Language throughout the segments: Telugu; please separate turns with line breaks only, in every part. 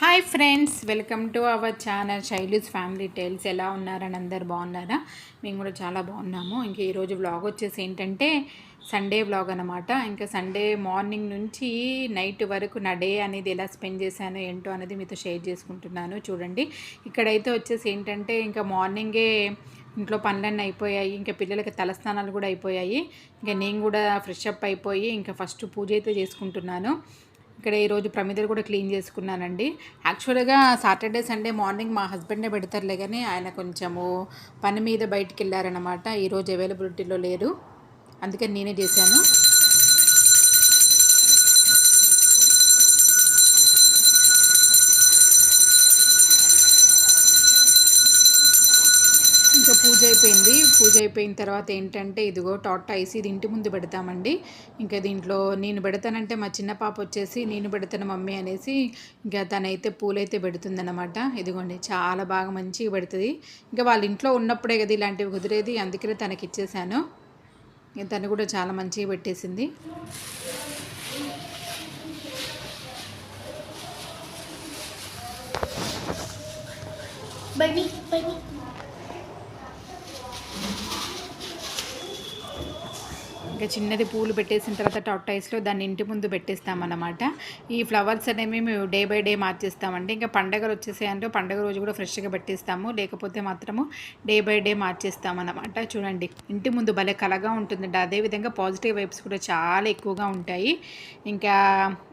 Hi friends welcome to our channel Shailu's family tales ఎలా ఉన్నారని అందరు బాగున్నారా? మేము కూడా చాలా బాగున్నాము. ఇంకా ఈరోజు వ్లాగ్ వచ్చేసి ఏంటంటే సండే వ్లాగ్ అనమాట ఇంకా సండే మార్నింగ్ నుంచి నైట్ వరకు నా డే అనేది ఎలా స్పెండ్ చేశాను ఏంటో అనేది మీతో షేర్ చేసుకుంటున్నాను. చూడండి. ఇక్కడైతే వచ్చేసి ఏంటంటే ఇంకా మార్నింగే ఇంట్లో పనులన్నీ అయిపోయాయి. ఇంకా పిల్లలకి తలస్నానాలు కూడా అయిపోయాయి. ఇంకా నేను కూడా ఫ్రెష్ అప్ అయిపోయి ఇంకా ఫస్ట్ పూజ అయితే చేసుకుంటున్నాను. ఇక్కడ ఈరోజు ప్రమిదలు కూడా క్లీన్ చేసుకున్నానండి. యాక్చువల్గా సాటర్డే సండే మార్నింగ్ మా హస్బెండే పెడతారులే కానీ ఆయన కొంచెము పని మీద బయటికి వెళ్ళారనమాట ఈరోజు అవైలబిలిటీలో లేరు. అందుకని నేనే చేశాను ఇంకా పూజ అయిపోయింది. పూజ అయిపోయిన తర్వాత ఏంటంటే ఇదిగో టాట్ ఐసి ఇది ఇంటి ముందు పెడతామండి. ఇంకా దీంట్లో నేను పెడతానంటే మా చిన్న పాప వచ్చేసి నేను పెడతాను మమ్మీ అనేసి ఇంకా తనైతే పూలైతే పెడుతుందన్నమాట. ఇదిగోండి చాలా బాగా మంచిగా పెడుతుంది. ఇంకా వాళ్ళ ఇంట్లో ఉన్నప్పుడే కదా ఇలాంటివి కుదిరేది అందుకనే తనకి ఇచ్చేసాను. తను కూడా చాలా మంచిగా పెట్టేసింది.
బన్నీ బన్నీ.
ఇంకా చిన్నది పూలు పెట్టేసిన తర్వాత టాటాయిస్లో దాన్ని ఇంటి ముందు పెట్టేస్తామన్నమాట. ఈ ఫ్లవర్స్ అనేవి మేము డే బై డే మార్చేస్తామండి. ఇంకా పండగలు వచ్చేసాయంటే పండగ రోజు కూడా ఫ్రెష్గా పెట్టేస్తాము. లేకపోతే మాత్రము డే బై డే మార్చేస్తామన్నమాట. చూడండి ఇంటి ముందు భలే కలగా ఉంటుందండి అదేవిధంగా పాజిటివ్ వైబ్స్ కూడా చాలా ఎక్కువగా ఉంటాయి. ఇంకా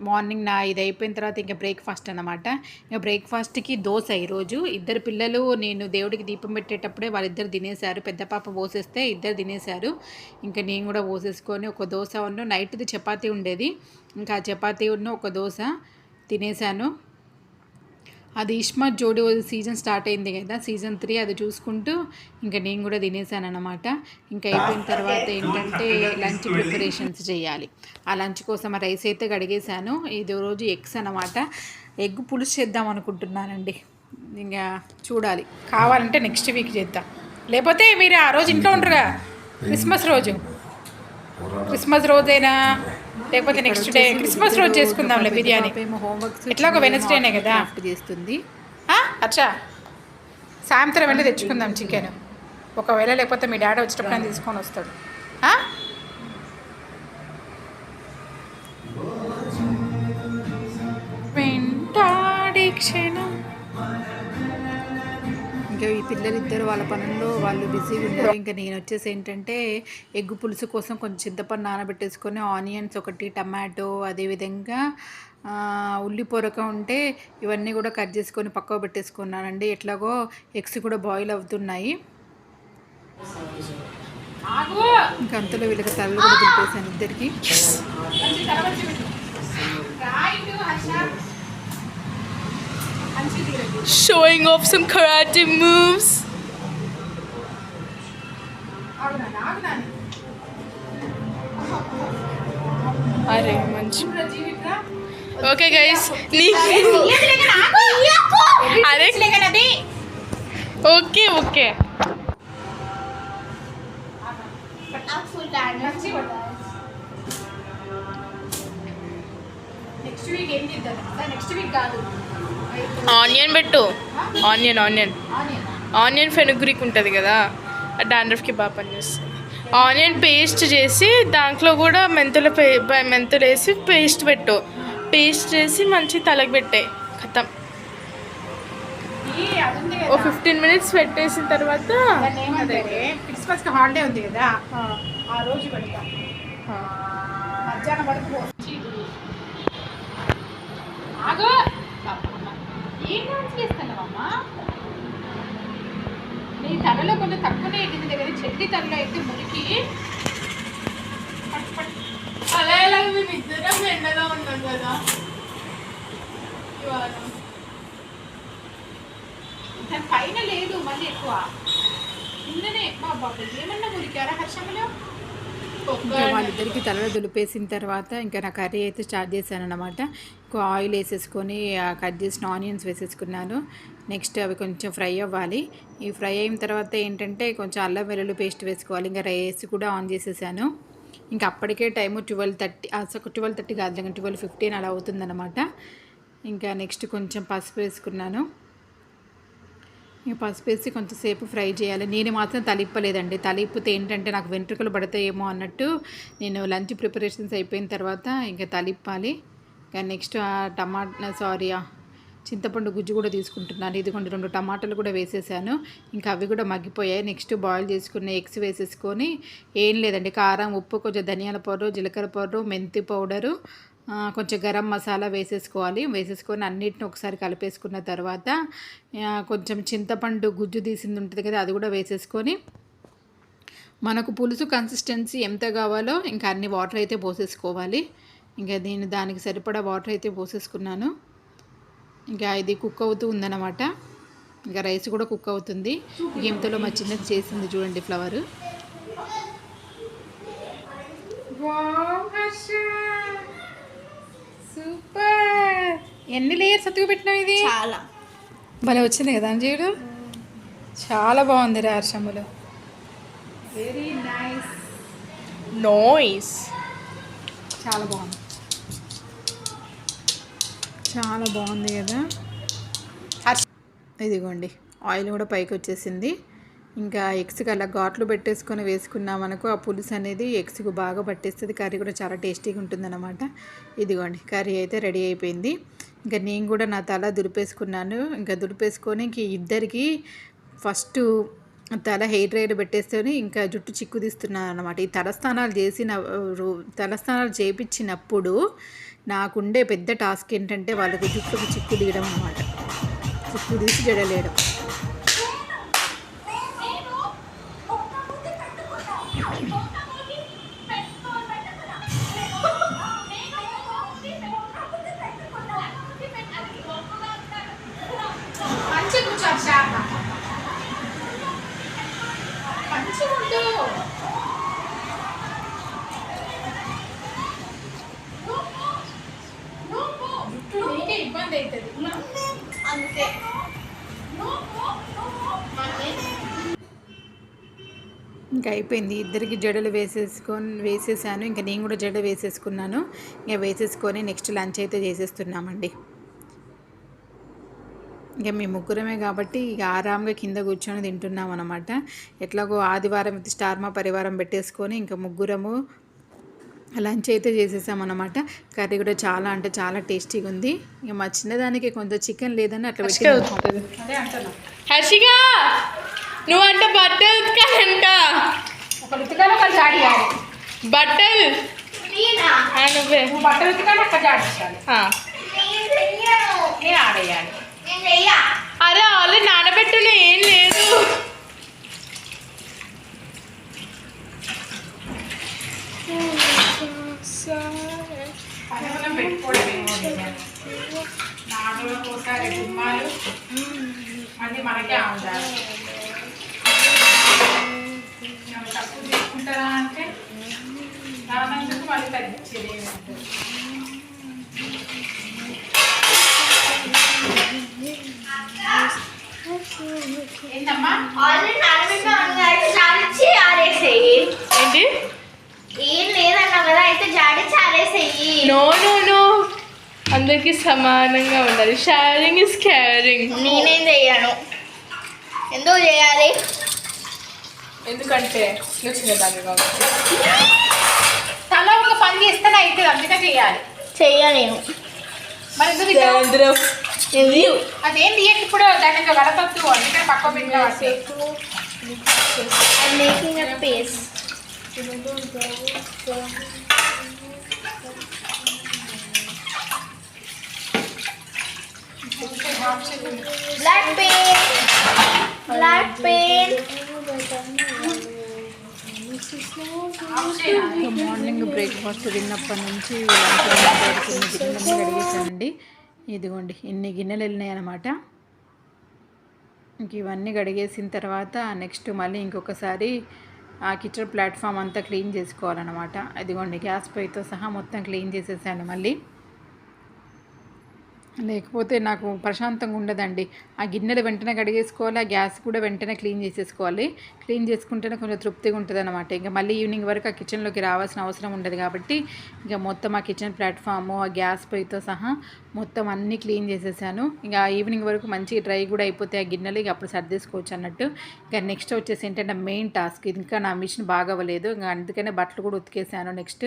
మార్నింగ్ నా ఇది అయిపోయిన తర్వాత ఇంకా బ్రేక్ఫాస్ట్ అనమాట ఇంకా బ్రేక్ఫాస్ట్కి దోశ ఈరోజు. ఇద్దరు పిల్లలు నేను దేవుడికి దీపం పెట్టేటప్పుడే వాళ్ళిద్దరు తినేశారు. పెద్ద పాప పోసేస్తే ఇద్దరు తినేశారు. ఇంకా నేను కూడా పోసేసుకొని ఒక దోశ ఉన్న నైట్ది చపాతీ ఉండేది. ఇంకా ఆ చపాతీ ఉన్న ఒక దోశ తినేశాను. అది ఇష్మత్ జోడి సీజన్ స్టార్ట్ అయింది కదా సీజన్ త్రీ అది చూసుకుంటూ ఇంకా నేను కూడా తినేసాను అనమాట ఇంకా అయిపోయిన తర్వాత ఏంటంటే లంచ్ ప్రిపరేషన్స్ చేయాలి. ఆ లంచ్ కోసం ఆ రైస్ అయితే కడిగేశాను. ఇది రోజు ఎగ్స్ అనమాట ఎగ్ పులుసు చేద్దాం అనుకుంటున్నానండి. ఇంకా చూడాలి. కావాలంటే నెక్స్ట్ వీక్ చేద్దాం. లేకపోతే మీరు ఆ రోజు ఇంట్లో ఉంటారుగా క్రిస్మస్ రోజు. క్రిస్మస్ రోజైనా లేకపోతే నెక్స్ట్ డే క్రిస్మస్ రోజు చేసుకుందాంలే బిర్యానీ. ఎట్లాగో వెనస్డేనే కదా.
చేస్తుంది?
అచ్చా. సాయంత్రం వెళ్ళి తెచ్చుకుందాం చికెన్. ఒకవేళ లేకపోతే మీ డాడీ వచ్చేటప్పుడు తీసుకొని వస్తాడు.
ఇంకా ఈ పిల్లలిద్దరు వాళ్ళ పనుల్లో వాళ్ళు బిజీగా ఉన్నారు. ఇంకా నేను వచ్చేసి ఏంటంటే ఎగ్గు పులుసు కోసం కొంచెం చింతపండు నానబెట్టేసుకొని ఆనియన్స్ ఒకటి టమాటో అదేవిధంగా ఉల్లి పొరక ఉంటే ఇవన్నీ కూడా కట్ చేసుకొని పక్కకు పెట్టేసుకున్నానండి. ఎట్లాగో ఎగ్స్ కూడా బాయిల్ అవుతున్నాయి. ఇంకా అంతలో వీళ్ళకి తలలు కూడా దింపేసాను ఇద్దరికి
మంచి తర్వాత పెట్టు. రైట్, హర్ష. మంచి తీరండి.
Showing off some karate moves.
ఆగు నాన్న, ఆగు నాన్న.
అరే మంచి
చూడురా, జీవిట్రా.
ఓకే గైస్ నీ అరే ఓకే ఓకే
మంచి కొట్టు. నెక్స్ట్ వీక్ ఏం చేద్దాం నెక్స్ట్ వీక్ కాదు
ఆనియన్ పెట్టు. Onion onion.
ఆనియన్
ఫెనుగ్రీక్ ఉంటుంది కదా డాండ్రఫ్కి బాగా పనిచేస్తుంది. ఆనియన్ పేస్ట్ చేసి దాంట్లో కూడా మెంతుల పే మెంతులు వేసి పేస్ట్ పెట్టు. పేస్ట్ చేసి మంచి తలకి పెట్టాయి ఖతం
ఈ అది ఉంది
ఓ ఫిఫ్టీన్ మినిట్స్ పెట్టేసిన తర్వాత
హాలిడే ఉంది కదా ఆ. రోజు పెడతాం. మధ్యాహ్నం వరకు వచ్చి. ఆగు! ఏం డాన్స్ చేస్తున్నావమ్మా? నీ తలలో కొంచెం తక్కువనే ఎక్కింది కదా చెట్టి తలలో అయితే మురికి.
అలా ఎలా మేము ఇద్దరం ఎండగా ఉన్నాం కదా. ఇవాళ.
దాని పైన లేదు మళ్ళీ ఎక్కువ. కిందనే మా బాబు ఏమన్నా మురికారా హర్షంలో
ఇంకా వాళ్ళిద్దరికి తలలో దులిపేసిన తర్వాత ఇంకా నా కర్రీ అయితే స్టార్ట్ చేశాను అనమాట ఇంకో ఆయిల్ వేసేసుకొని కట్ చేసిన ఆనియన్స్ వేసేసుకున్నాను. నెక్స్ట్ అవి కొంచెం ఫ్రై అవ్వాలి. ఈ ఫ్రై అయిన తర్వాత ఏంటంటే కొంచెం అల్లం వెల్లుల్లి పేస్ట్ వేసుకోవాలి. ఇంకా రైస్ కూడా ఆన్ చేసేసాను. ఇంకా అప్పటికే టైము ట్వెల్వ్ థర్టీ అసలు ట్వెల్వ్ థర్టీ కాదు ట్వెల్వ్ ఫిఫ్టీన్ అలా అవుతుందన్నమాట.
ఇంకా నెక్స్ట్ కొంచెం పసుపు వేసుకున్నాను. ఇక పసుపు వేసి కొంచెంసేపు ఫ్రై చేయాలి. నేను మాత్రం తలిప్పలేదండి. తలిప్పితే ఏంటంటే నాకు వెంట్రుకలు పడతాయేమో అన్నట్టు నేను లంచ్ ప్రిపరేషన్స్ అయిపోయిన తర్వాత ఇంకా తలిప్పాలి. ఇంకా నెక్స్ట్ టమాటా సారీ చింతపండు గుజ్జు కూడా తీసుకుంటున్నాను. ఇదిగోండి రెండు టమాటాలు కూడా వేసేసాను. ఇంకా అవి కూడా మగ్గిపోయాయి. నెక్స్ట్ బాయిల్ చేసుకున్న ఎగ్స్ వేసేసుకొని ఏం లేదండి. కారం ఉప్పు కొంచెం ధనియాల పౌడర్ జీలకర్ర పౌడర్ మెంతి పౌడరు కొంచెం గరం మసాలా వేసేసుకోవాలి. వేసేసుకొని అన్నిటిని ఒకసారి కలిపేసుకున్న తర్వాత కొంచెం చింతపండు గుజ్జు తీసింది ఉంటుంది కదా అది కూడా వేసేసుకొని మనకు పులుసు కన్సిస్టెన్సీ ఎంత కావాలో ఇంకా అన్ని వాటర్ అయితే పోసేసుకోవాలి. ఇంకా దీని దానికి సరిపడా వాటర్ అయితే పోసేసుకున్నాను. ఇంకా ఇది కుక్ అవుతూ ఉందన్నమాట. ఇంకా రైస్ కూడా కుక్ అవుతుంది. ఇంతలో మా చిన్నది చేసింది చూడండి ఫ్లవర్ సూపర్. ఎన్ని లేయర్స్ అతుకు పెట్టినావు ఇది?
చాలా.
భలే వచ్చింది కదా అంజీడు చాలా బాగుంది రా హర్షములు వెరీ నైస్
నోయిస్
చాలా బాగుంది. చాలా బాగుంది కదా. ఇదిగోండి ఆయిల్ కూడా పైకి వచ్చేసింది. ఇంకా ఎగ్స్కి అలా ఘాట్లు పెట్టేసుకొని వేసుకున్నామనుకో ఆ పులుసు అనేది ఎగ్స్కి బాగా పట్టేస్తుంది. కర్రీ కూడా చాలా టేస్టీగా ఉంటుందన్నమాట. ఇదిగోండి కర్రీ అయితే రెడీ అయిపోయింది. ఇంకా నేను కూడా నా తల దులిపేసుకున్నాను. ఇంకా దులిపేసుకొని ఇంక ఇద్దరికి ఫస్ట్ తల హెయిర్ డ్రైర్ పెట్టేసుకొని ఇంకా జుట్టు చిక్కు తీస్తున్నాను అనమాట ఈ తలస్నానాలు చేసిన రో- తలస్నానాలు చేపించినప్పుడు నాకుండే పెద్ద టాస్క్ ఏంటంటే వాళ్ళకి జుట్టుకు చిక్కు తీయడం అనమాట చిక్కు తీసి జడలేయడం. అవుతుంది. ఇంకా అయిపోయింది. ఇద్దరికి జడలు వేసేసుకొని వేసేసాను. ఇంకా నేను కూడా జడ వేసేసుకున్నాను. ఇంకా వేసేసుకొని నెక్స్ట్ లంచ్ అయితే చేసేస్తున్నామండి. ఇంకా మేము ముగ్గురమే కాబట్టి ఇక ఆరాంగా కింద కూర్చొని తింటున్నాం అనమాట ఎట్లాగో ఆదివారం అయితే స్టార్ మా పరివారం పెట్టేసుకొని ఇంకా ముగ్గురము లంచ్ అయితే చేసేసామన్నమాట. కర్రీ కూడా చాలా అంటే చాలా టేస్టీగా ఉంది. ఇక మా చిన్నదానికి కొంచెం చికెన్ లేదని అట్లా
హర్షిక నువ్వు అంట బట్టలు ఉతకాలంట. బట్టలు? నువ్వే.
బట్టలు ఉతికాలి
అరే ఆల్రెడీ నానబెట్టున ఏం లేదు.
పనులను పెట్టుకోవడమేమో నేను. నాలుగు ఒకసారి గుమ్మాలు మళ్ళీ మనకే ఆముదాలు తక్కువ తీసుకుంటారా అంటే దానందుకు మళ్ళీ తగ్గించేది ఏంటమ్మా
ఆల్రెడీ నానబెట్టిన
ఏంటి
కదా అయితే జాడిచ్చి ఆరేసేయి
నో నో నో అందరికి సమానంగా ఉండాలి. షేరింగ్ ఇస్ కేరింగ్
నేనేం చెయ్యను? ఎందుకు చేయాలి?
ఎందుకంటే నువ్వు చిన్నదాన్ని కాబట్టి.
తల ఒక పని చేస్తేనే అవుతుంది అందుకే చేయాలి.
చెయ్య నేను.
మరి ఎందుకు అదేం తీయండి ఇప్పుడు దాని ఇంకా కలపద్దు అందుకని పక్క పెట్టిన
మేకింగ్ అ face back pain back pain
morning breakfast తిన్నప్పటి నుంచి కొన్ని కడిగేసానండి ఇదిగోండి ఇన్ని గిన్నెలు వెళ్ళినాయి అనమాట ఇంక ఇవన్నీ కడిగేసిన తర్వాత నెక్స్ట్ మళ్ళీ ఇంకొకసారి ఆ కిచెన్ ప్లాట్ఫామ్ అంతా క్లీన్ చేసుకోవాలన్నమాట. అదిగోండి గ్యాస్ పొయ్యితో సహా మొత్తం క్లీన్ చేసేసాను మళ్ళీ. లేకపోతే నాకు ప్రశాంతంగా ఉండదండి. ఆ గిన్నెలు వెంటనే కడిగేసుకోవాలి ఆ గ్యాస్ కూడా వెంటనే క్లీన్ చేసేసుకోవాలి. క్లీన్ చేసుకుంటేనే కొంచెం తృప్తిగా ఉంటుంది అనమాట ఇంకా మళ్ళీ ఈవినింగ్ వరకు ఆ కిచెన్లోకి రావాల్సిన అవసరం ఉండదు కాబట్టి ఇంకా మొత్తం ఆ కిచెన్ ప్లాట్ఫామ్ ఆ గ్యాస్ పొయ్యితో సహా మొత్తం అన్నీ క్లీన్ చేసేసాను. ఇంకా ఈవినింగ్ వరకు మంచి డ్రై కూడా అయిపోతే ఆ గిన్నెలు ఇక అప్పుడు సర్దేసుకోవచ్చు అన్నట్టు. ఇంకా నెక్స్ట్ వచ్చేసి ఏంటంటే మెయిన్ టాస్క్. ఇంకా నా మిషన్ బాగా అవ్వలేదు ఇంకా అందుకనే బట్టలు కూడా ఉతికేసాను నెక్స్ట్.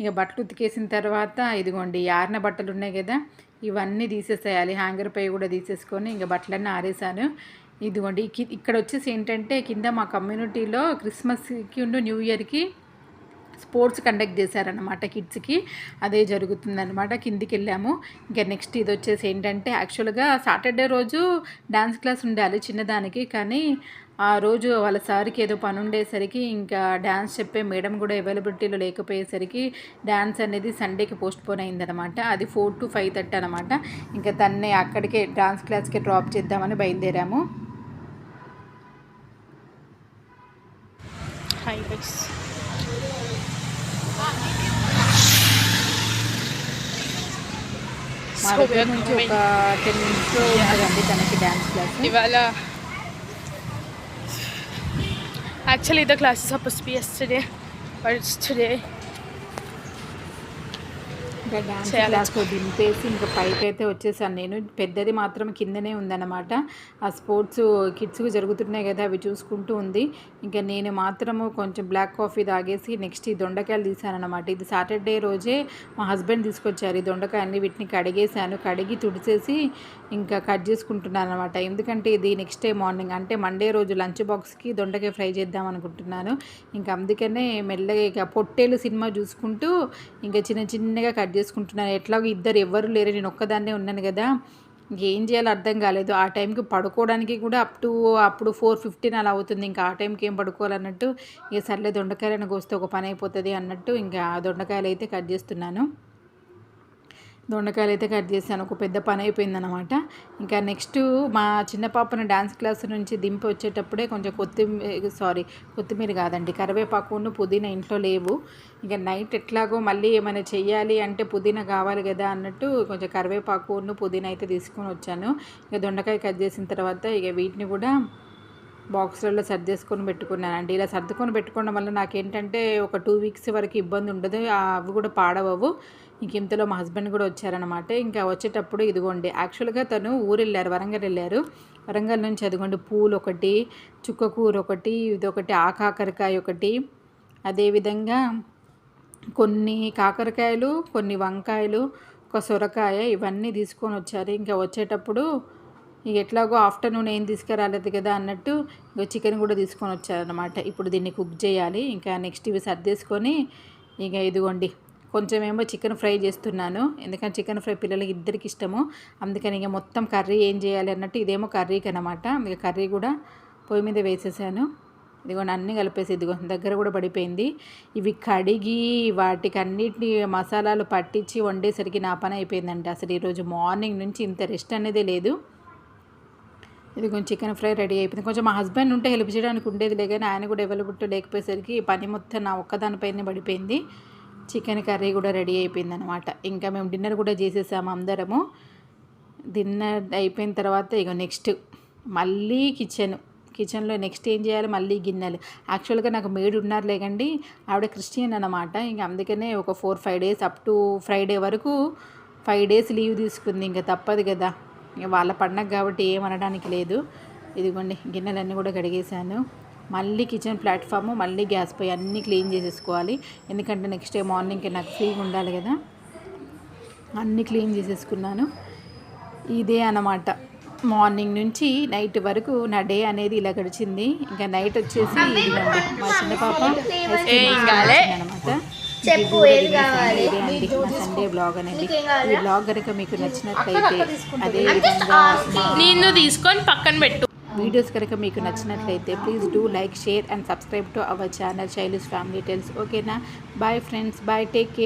ఇక బట్టలు ఉతికేసిన తర్వాత ఇదిగోండి ఆరిన బట్టలు ఉన్నాయి కదా ఇవన్నీ తీసేసేయాలి. హ్యాంగర్ పై కూడా తీసేసుకొని ఇంకా బట్టలన్నీ ఆరేసాను ఇదిగోండి ఇక్కడ వచ్చేసి ఏంటంటే కింద మా కమ్యూనిటీలో క్రిస్మస్కి ఉండు న్యూ ఇయర్కి స్పోర్ట్స్ కండక్ట్ చేశారనమాట కిడ్స్కి. అదే జరుగుతుందనమాట కిందికి వెళ్ళాము ఇంకా నెక్స్ట్ ఇది వచ్చేసి ఏంటంటే యాక్చువల్గా సాటర్డే రోజు డ్యాన్స్ క్లాస్ ఉండాలి చిన్నదానికి. కానీ ఆ రోజు వాళ్ళ సార్కి ఏదో పని ఉండేసరికి ఇంకా డ్యాన్స్ చెప్పే మేడం కూడా అవైలబిలిటీలో లేకపోయేసరికి డ్యాన్స్ అనేది సండేకి పోస్ట్పోన్ అయిందనమాట అది ఫోర్ టు ఫైవ్ థర్టీ అనమాట ఇంకా తన్నే అక్కడికే డ్యాన్స్ క్లాస్కి డ్రాప్ చేద్దామని బయలుదేరాము.
హాయ్
మా దగ్గర నుంచి ఒక టెన్ మినిట్స్లో ఉంటుందండి తనకి డ్యాన్స్ క్లాస్
ఇవాళ actually the class suppose to be yesterday but it's today
ఇంకా డ్యాన్స్. క్లాస్లో దింపేసి ఇంకా పైకి అయితే వచ్చేసాను నేను. పెద్దది మాత్రం కిందనే ఉందన్నమాట. ఆ స్పోర్ట్స్ కిడ్స్కి జరుగుతున్నాయి కదా అవి చూసుకుంటూ ఉంది. ఇంకా నేను మాత్రము కొంచెం బ్లాక్ కాఫీ తాగేసి నెక్స్ట్ ఈ దొండకాయలు తీసానమాట ఇది సాటర్డే రోజే మా హస్బెండ్ తీసుకొచ్చారు. ఈ దొండకాయన్ని వీటిని కడిగేసాను కడిగి తుడిచేసి ఇంకా కట్ చేసుకుంటున్నాను అనమాట ఎందుకంటే ఇది నెక్స్ట్ డే మార్నింగ్ అంటే మండే రోజు లంచ్ బాక్స్కి దొండకాయ ఫ్రై చేద్దాం అనుకుంటున్నాను. ఇంకా అందుకనే మెల్లగా ఇక పొట్టేలు సినిమా చూసుకుంటూ ఇంకా చిన్న చిన్నగా కట్ చేసుకుంటున్నాను ఎట్లాగో ఇద్దరు ఎవ్వరు లేరు. నేను ఒక్కదాన్నే ఉన్నాను కదా. ఏం చేయాలో అర్థం కాలేదు. ఆ టైంకి పడుకోవడానికి కూడా అప్ టు అప్పుడు ఫోర్ ఫిఫ్టీన్ అలా అవుతుంది. ఇంకా ఆ టైంకి ఏం పడుకోవాలన్నట్టు? ఇక సర్లే దొండకాయలను కోస్తే ఒక పని అయిపోతుంది అన్నట్టు ఇంకా ఆ దొండకాయలు అయితే కట్ చేస్తున్నాను. దొండకాయలు అయితే కట్ చేశాను. ఒక పెద్ద పని అయిపోయిందనమాట ఇంకా నెక్స్ట్ మా చిన్న పాపను డ్యాన్స్ క్లాస్ నుంచి దింపి వచ్చేటప్పుడే కొంచెం కొత్తిమీర సారీ కొత్తిమీర కాదండి కరివేపాకును పుదీనా ఇంట్లో లేవు. ఇంకా నైట్ ఎట్లాగో మళ్ళీ ఏమైనా చెయ్యాలి అంటే పుదీనా కావాలి కదా అన్నట్టు కొంచెం కరివేపాకును పుదీనా అయితే తీసుకొని వచ్చాను. ఇక దొండకాయ కట్ చేసిన తర్వాత ఇక వీటిని కూడా బాక్స్లలో సర్దేసుకొని పెట్టుకున్నానండి. ఇలా సర్దుకొని పెట్టుకోవడం వల్ల నాకేంటంటే ఒక టూ వీక్స్ వరకు ఇబ్బంది ఉండదు ఆ అవి కూడా పాడవవు. ఇంక ఇంతలో మా హస్బెండ్ కూడా వచ్చారనమాట ఇంకా వచ్చేటప్పుడు ఇదిగోండి యాక్చువల్గా తను ఊరు వెళ్ళారు వరంగల్ వెళ్ళారు. వరంగల్ నుంచి అదిగోండి పూలు ఒకటి చుక్కకూర ఒకటి ఇదొకటి ఆకాకరకాయ ఒకటి. అదేవిధంగా కొన్ని కాకరకాయలు కొన్ని వంకాయలు ఒక సొరకాయ ఇవన్నీ తీసుకొని వచ్చారు. ఇంకా వచ్చేటప్పుడు ఇక ఎట్లాగో ఆఫ్టర్నూన్ ఏం తీసుకురాలేదు కదా అన్నట్టు ఇంకా చికెన్ కూడా తీసుకొని వచ్చారనమాట ఇప్పుడు దీన్ని కుక్ చేయాలి ఇంకా నెక్స్ట్ ఇవి సర్దేసుకొని ఇక ఇదిగోండి కొంచెం ఏమో చికెన్ ఫ్రై చేస్తున్నాను. ఎందుకంటే చికెన్ ఫ్రై పిల్లలకి ఇద్దరికి ఇష్టము. అందుకని ఇక మొత్తం కర్రీ ఏం చేయాలి అన్నట్టు ఇదేమో కర్రీకి అనమాట ఇక కర్రీ కూడా పొయ్యి మీద వేసేసాను. ఇదిగో అన్నీ కలిపేసి ఇదిగో దగ్గర కూడా పడిపోయింది. ఇవి కడిగి వాటికి అన్నిటిని మసాలాలు పట్టించి వండేసరికి నా పని అయిపోయిందండి అసలు ఈరోజు మార్నింగ్ నుంచి ఇంత రెస్ట్ అనేది లేదు. ఇది కొంచెం చికెన్ ఫ్రై రెడీ అయిపోయింది. కొంచెం మా హస్బెండ్ ఉంటే హెల్ప్ చేయడానికి ఉండేది కానీ ఆయన కూడా అవైలబుల్ లేకపోయేసరికి ఈ పని మొత్తం నా ఒక్కదానిపైనే పడిపోయింది. చికెన్ కర్రీ కూడా రెడీ అయిపోయింది అనమాట ఇంకా మేము డిన్నర్ కూడా చేసేసాము అందరము. డిన్నర్ అయిపోయిన తర్వాత ఇక నెక్స్ట్ మళ్ళీ కిచెన్. కిచెన్లో నెక్స్ట్ ఏం చేయాలి? మళ్ళీ గిన్నెలు. యాక్చువల్గా నాకు మేడ్ ఉన్నారు లేకండి. ఆవిడ క్రిస్టియన్ అనమాట ఇంక అందుకనే ఒక four five days up to Friday వరకు ఫైవ్ డేస్ లీవ్ తీసుకుంది. ఇంకా తప్పదు కదా. ఇక వాళ్ళ పండగ కాబట్టి ఏమనడానికి లేదు. ఇదిగోండి గిన్నెలన్నీ కూడా కడిగేశాను. మళ్ళీ కిచెన్ ప్లాట్ఫామ్ మళ్ళీ గ్యాస్ పై అన్నీ క్లీన్ చేసేసుకోవాలి. ఎందుకంటే నెక్స్ట్ డే మార్నింగ్కి నాకు ఫ్రీగా ఉండాలి కదా. అన్నీ క్లీన్ చేసేసుకున్నాను. ఇదే అన్నమాట. మార్నింగ్ నుంచి నైట్ వరకు నా డే అనేది ఇలా గడిచింది. ఇంకా నైట్ వచ్చేసి మా చిన్న పాప. అనమాట
చెప్పు, ఏది కావాలి?
సండే బ్లాగ్ అనేది. ఈ బ్లాగ్ కనుక మీకు నచ్చినట్లయితే అదే
నిన్ను తీసుకొని పక్కన పెట్టు.
వీడియోస్ కనుక మీకు నచ్చినట్లయితే please do like share and subscribe to our channel Shaili's family tales ఓకేనా bye friends bye take care